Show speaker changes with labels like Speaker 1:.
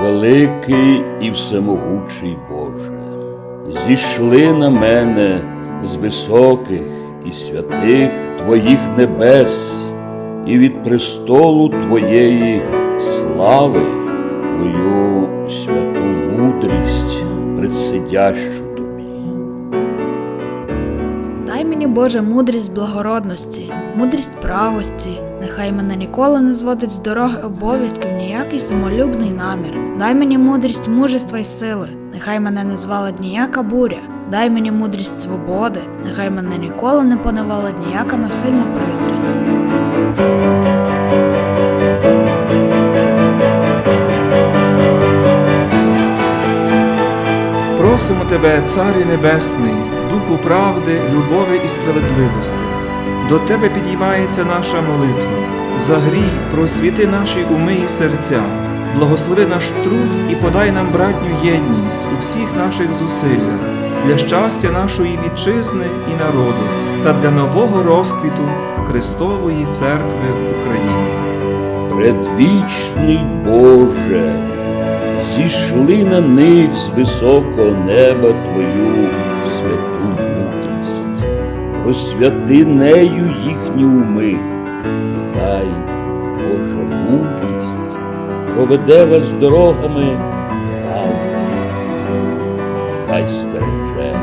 Speaker 1: Великий і всемогучий Боже, зійшли на мене з високих і святих Твоїх небес, і від престолу Твоєї слави, Твою святу мудрість предсидящу
Speaker 2: мені, Боже, мудрість благородності, мудрість правості. Нехай мене ніколи не зводить з дороги обов'язків ніякий самолюбний намір. Дай мені мудрість мужества й сили, нехай мене не звалить ніяка буря. Дай мені мудрість свободи, нехай мене ніколи не поневалить ніяка насильна пристрасть.
Speaker 3: Просимо Тебе, Царю Небесний, Духу правди, любові і справедливості. До Тебе підіймається наша молитва. Загрій, просвіти наші уми і серця, благослови наш труд і подай нам братню єдність у всіх наших зусиллях для щастя нашої вітчизни і народу та для нового розквіту Христової Церкви в Україні.
Speaker 1: Предвічний Боже, зійшли на них з високого неба Твою святу мудрість, просвяти нею їхні уми, нехай Божа мудрість проведе вас дорогами правди, нехай стереже